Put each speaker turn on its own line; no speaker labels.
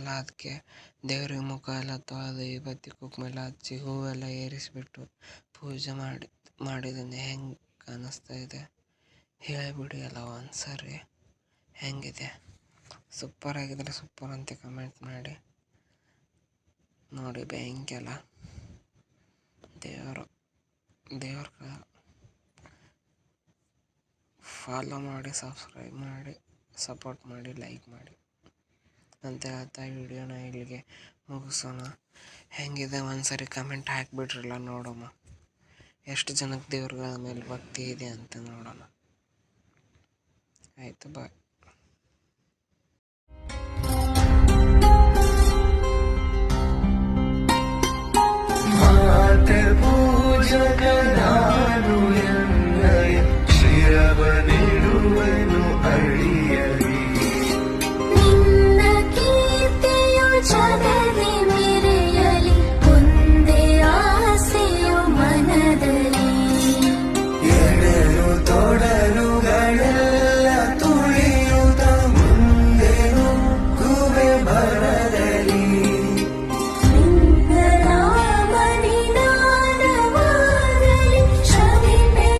ಅಲ್ಲ ಅದಕ್ಕೆ ದೇವ್ರಿಗೆ ಮುಖ ಎಲ್ಲ ತೊಳೆದು ಬತ್ತಿ ಕುಂಕುಮ ಎಲ್ಲ ಹಚ್ಚಿ ಹೂವೆಲ್ಲ ಏರಿಸಿಬಿಟ್ಟು ಪೂಜೆ ಮಾಡಿ, ಮಾಡಿದ್ದೀನಿ. ಹೆಂಗೆ ಕಾಣಿಸ್ತಾ ಇದೆ? ಹೇಳಿಬಿಡಿ ಎಲ್ಲ ಒಂದು ಸಾರಿ ಹೆಂಗಿದೆ? ಸೂಪರ್ ಆಗಿದ್ರೆ ಸೂಪರ್ ಅಂತ ಕಮೆಂಟ್ ಮಾಡಿ. ನೋಡಿ ಬೆಂಕಿ ಅಲ್ಲ ದೇವರು ದೇವ್ರ ಫಾಲೋ ಮಾಡಿ ಸಬ್ಸ್ಕ್ರೈಬ್ ಮಾಡಿ ಸಪೋರ್ಟ್ ಮಾಡಿ ಲೈಕ್ ಮಾಡಿ. ಅಂತ ಹೇಳ್ತಾ ವಿಡಿಯೋನ ಇಲ್ಲಿಗೆ ಮುಗಿಸೋಣ. ಹೆಂಗಿದೆ ಒಂದ್ಸರಿ ಕಮೆಂಟ್ ಹಾಕಿಬಿಟ್ರಲ್ಲ ನೋಡೋಣ ಎಷ್ಟು ಜನಕ್ಕೆ ದೇವ್ರಗಳ ಮೇಲೆ ಭಕ್ತಿ ಇದೆ ಅಂತ ನೋಡೋಣ. ಆಯಿತು ಬಾಯ್